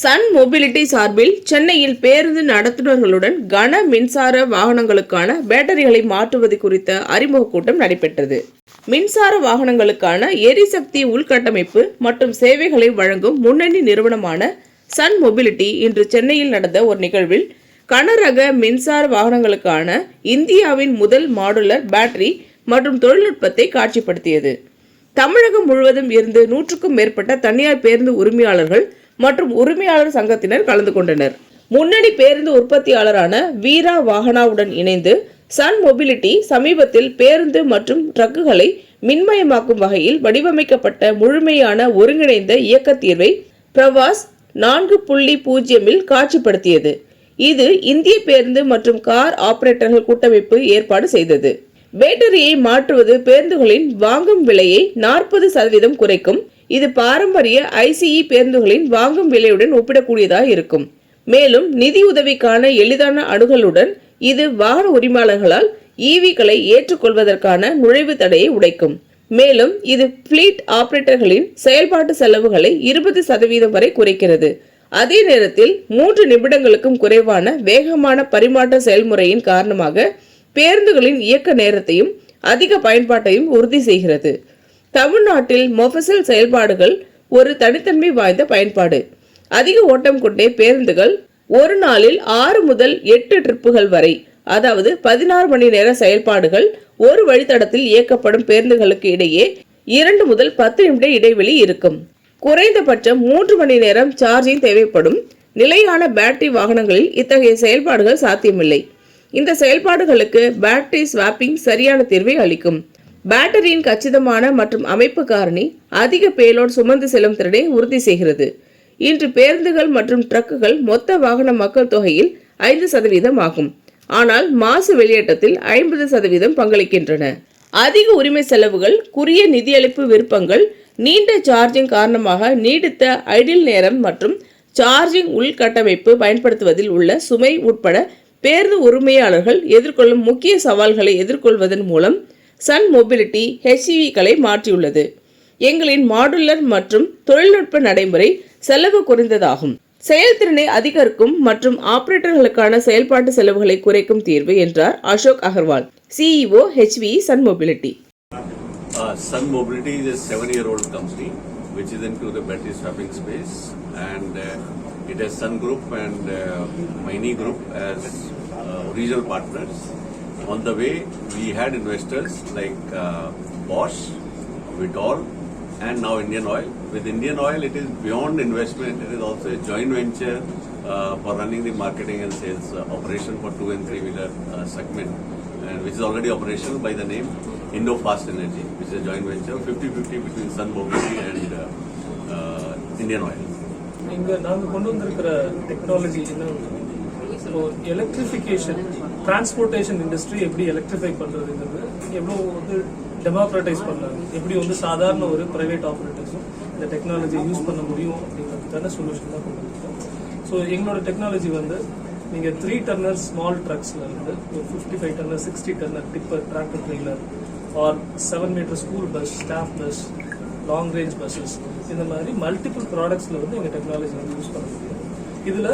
Sun mobility சார்பில் சென்னையில் பேருந்து நடத்துனர்களுடன் கன மின்சார வாகனங்களுக்கான பேட்டரிகளை மாற்றுவது குறித்த அறிமுக கூட்டம் நடைபெற்றது. மின்சார வாகனங்களுக்கான எரிசக்தி உள்கட்டமைப்பு மற்றும் சேவைகளை வழங்கும் முன்னணி நிறுவனமான சன் மொபிலிட்டி இன்று சென்னையில் நடந்த ஒரு நிகழ்வில் கனரக மின்சார வாகனங்களுக்கான இந்தியாவின் முதல் மாடுலர் பேட்டரி மற்றும் தொழில்நுட்பத்தை காட்சிப்படுத்தியது. தமிழகம் முழுவதும் இருந்து நூற்றுக்கும் மேற்பட்ட தனியார் பேருந்து உரிமையாளர்கள் மற்றும் உரிமையாளர் சங்கத்தினர் கலந்து கொண்டனர். முன்னணி பேருந்து உற்பத்தியாளரான வீரா வாகனாவுடன் இணைந்து சன் மொபிலிட்டி சமீபத்தில் பேருந்து மற்றும் ட்ரக்குகளை மின்மயமாக்கும் வகையில் வடிவமைக்கப்பட்ட முழுமையான ஒருங்கிணைந்த இயக்க தீர்வை பிரவாஸ் நான்கு புள்ளி பூஜ்ஜியமில் காட்சிப்படுத்தியது. இது இந்திய பேருந்து மற்றும் கார் ஆபரேட்டர்கள் கூட்டமைப்பு ஏற்பாடு செய்தது. பேட்டரியை மாற்றுவது பேருந்துகளின் வாங்கும் விலையை நாற்பது சதவீதம் குறைக்கும் இது பாரம்பரிய ஐசிஇ பேருந்துகளின் வாங்கும் விலையுடன் ஒப்பிடக்கூடியதாக இருக்கும். மேலும் நிதி உதவிக்கான எளிதான அணுகலுடன் இது வாகன உரிமையாளர்களால் ஈவிகளை ஏற்றுக்கொள்வதற்கான நுழைவு தடையை உடைக்கும். மேலும் இது ஃபிளீட் ஆபரேட்டர்களின் செயல்பாட்டு செலவுகளை இருபது சதவீதம் வரை குறைக்கிறது. அதே நேரத்தில் மூன்று நிமிடங்களுக்கும் குறைவான வேகமான பரிமாற்ற செயல்முறையின் காரணமாக பேருந்துகளின் இயக்க நேரத்தையும் அதிக பயன்பாட்டையும் உறுதி செய்கிறது. தமிழ்நாட்டில் மொஃபசல் செயல்பாடுகள் ஒரு தனித்தன்மை வாய்ந்த பயன்பாடு. அதிக ஓட்டம் கொண்டே பேருந்துகள் ஒரு நாளில் ஆறு முதல் எட்டு ட்ரிப்புகள் வரை அதாவது பதினாறு மணி நேர செயல்பாடுகள் ஒரு வழித்தடத்தில் இயக்கப்படும் பேருந்துகளுக்கு இடையே இரண்டு முதல் பத்து நிமிட இடைவெளி இருக்கும். குறைந்தபட்சம் மூன்று மணி நேரம் சார்ஜிங் தேவைப்படும். நிலையான பேட்டரி வாகனங்களில் இத்தகைய செயல்பாடுகள் சாத்தியமில்லை. இந்த செயல்பாடுகளுக்கு பேட்டரி ஸ்வாப்பிங் சரியான தீர்வை அளிக்கும். பேட்டரியின் கச்சிதமான மற்றும் அமைப்பு காரணி அதிக பேலோட் சுமந்து செல்லும் திறனை உறுதி செய்கிறது. இன்று பேருந்துகள் மற்றும் ட்ரக்குகள் மொத்த வாகன மக்கள் தொகையில் ஐந்து சதவீதம் ஆகும். ஆனால் மாசு வெளியேற்றத்தில் ஐம்பது சதவீதம் பங்களிக்கின்றன. அதிக உரிமை செலவுகள் குறுகிய நிதியளிப்பு விருப்பங்கள் நீண்ட சார்ஜிங் காரணமாக நீடித்த ஐடில் நேரம் மற்றும் சார்ஜிங் உள்கட்டமைப்பு பயன்படுத்துவதில் உள்ள சுமை உட்பட பேருந்து உரிமையாளர்கள் எதிர்கொள்ளும் முக்கிய சவால்களை எதிர்கொள்வதன் மூலம் சன் மொபிலிட்டி ஹெச்இவிகளை மாற்றியுள்ளது. எங்களின் மாடுலர் மற்றும் தொழில்நுட்ப நடைமுறை செலவு குறைந்ததாகும். செயல்திறனை அதிகரிக்கும் மற்றும் ஆபரேட்டர்களுக்கான செயல்பாட்டு செலவுகளை குறைக்கும் தீர்வு என்றார் Ashok Agarwal CEO HV Sun Mobility. Sun Mobility is is a seven-year-old company which is into the battery swapping space, and uh, it has Sun Group and uh, Maini Group as uh, regional partners. On the way, we had investors like uh, Bosch, Vitol, and now Indian Oil. With Indian Oil, it is beyond investment; it is also a joint venture uh, for running the marketing and sales uh, operation for two and three wheeler uh, segment, and which is already operational by the name Indo Fast Energy, which is a joint venture 50-50 between Sun Mobility and uh, uh, Indian Oil. இங்க நாங்க கொண்டு வந்திருக்கிற technology என்ன so electrification transportation industry எப்படி electrify பண்ணுறதுங்கிறது எவ்வளோ வந்து டெமோக்ராட்டைஸ் பண்ணலாம் எப்படி வந்து சாதாரண ஒரு ப்ரைவேட் ஆப்ரேட்டர்ஸும் இந்த டெக்னாலஜியை யூஸ் பண்ண முடியும் அப்படிங்கிறதுக்கான சொல்யூஷன் தான் கொண்டு வந்திருக்கோம் ஸோ எங்களோட டெக்னாலஜி வந்து நீங்கள் த்ரீ டர்னர் ஸ்மால் ட்ரக்ஸில் இருந்து ஒரு fifty five tonner sixty tonner tipper tractor trailer or seven metre school bus staff bus long range buses இந்த மாதிரி மல்டிபிள் ப்ராடக்ட்ஸில் வந்து எங்கள் டெக்னாலஜி வந்து யூஸ் பண்ண முடியும். இதில்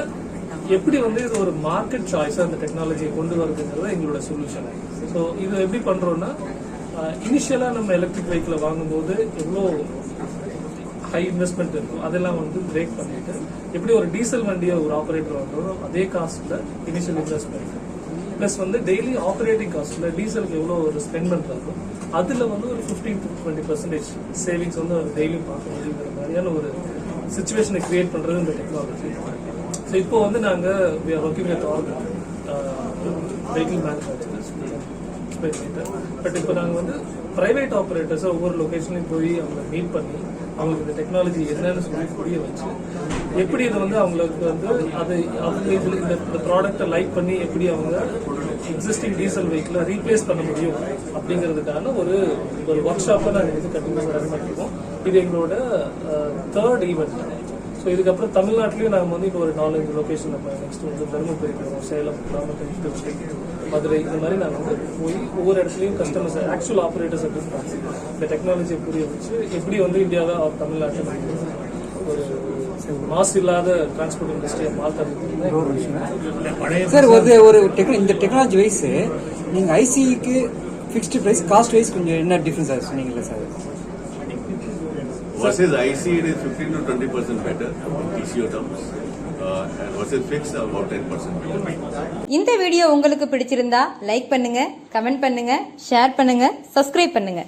எப்படி வந்து இது ஒரு மார்க்கெட் சாய்ஸாக அந்த டெக்னாலஜியை கொண்டு வருதுங்கிறது எங்களோட சொல்யூஷன் ஸோ இது எப்படி பண்ணுறோன்னா இனிஷியலாக நம்ம எலக்ட்ரிக் வெஹிக்கிளை வாங்கும்போது எவ்வளோ ஹை இன்வெஸ்ட்மெண்ட் இருக்கும் அதெல்லாம் வந்து பிரேக் பண்ணிட்டு எப்படி ஒரு டீசல் வண்டியை ஒரு ஆப்ரேட்டர் வாங்குறோம் அதே காஸ்ட்டில் இனிஷியல் இன்வெஸ்ட்மெண்ட் ப்ளஸ் வந்து டெய்லி ஆப்ரேட்டிங் காஸ்ட்டில் டீசலுக்கு எவ்வளோ ஒரு ஸ்பெண்ட் பண்றாரோ அதில் வந்து ஒரு fifteen to twenty percentage savings வந்து அவர் டெய்லியும் பார்க்க முடியுங்கிற மாதிரியான ஒரு சுச்சுவேஷனை கிரியேட் பண்ணுறது இந்த டெக்னாலஜி ஸோ இப்போ வந்து நாங்கள் we working with all vehicle manufacturers but இப்போ நாங்கள் வந்து ப்ரைவேட் ஆப்ரேட்டர்ஸை ஒவ்வொரு லொக்கேஷன்லையும் போய் அவங்கள மீட் பண்ணி அவங்களுக்கு இந்த டெக்னாலஜி என்னன்னு சொல்லி புரிய வச்சு எப்படி இதை வந்து அவங்களுக்கு வந்து அது அவங்க இதில் இந்த ப்ராடக்டை ப்ராடக்ட்டை லைக் பண்ணி எப்படி அவங்க எக்ஸிஸ்டிங் டீசல் வெஹிக்கிளை ரீப்ளேஸ் பண்ண முடியும் அப்படிங்கிறதுக்கான ஒரு ஒரு ஒர்க் ஷாப்பை நாங்கள் வந்து கண்டிப்பாக நடந்துருக்கோம் இது எங்களோட uh, தேர்ட் ஈவெண்ட் ஸோ இதுக்கப்புறம் தமிழ்நாட்டிலையும் நாங்கள் வந்து இப்போ ஒரு நாலஞ்சு லொக்கேஷன் நம்ம நெக்ஸ்ட் வந்து தருமபுரி போகிறோம் சேலம் நாமக்கல் மதுரை இந்த மாதிரி நாங்கள் வந்து போய் ஒவ்வொரு இடத்துலையும் கஸ்டமர்ஸ் ஆக்சுவல் ஆப்ரேட்டர்ஸ் பார்த்து இந்த டெக்னாலஜியை புரிய வச்சு எப்படி வந்து இந்தியாவை தமிழ்நாட்டில் ஒரு மாசு இல்லாத டிரான்ஸ்போர்ட் இண்டஸ்ட்ரியை மாற்றுறது சார் ஒரு ஒரு டெக்னா இந்த டெக்னாலஜி வைஸ் நீங்க ஐசிக்கு ஃபிக்ஸ்டு பிரைஸ் காஸ்ட் வைஸ் கொஞ்சம் என்ன டிஃபரன்ஸ் ஆகுது சொன்னீங்கல்ல sir Versus IC, it is 15 to 20 percent better in TCO terms. இந்த வீடியோ உங்களுக்கு பிடிச்சிருந்தா லைக் பண்ணுங்க கமெண்ட் பண்ணுங்க ஷேர் பண்ணுங்க சப்ஸ்கிரைப் பண்ணுங்க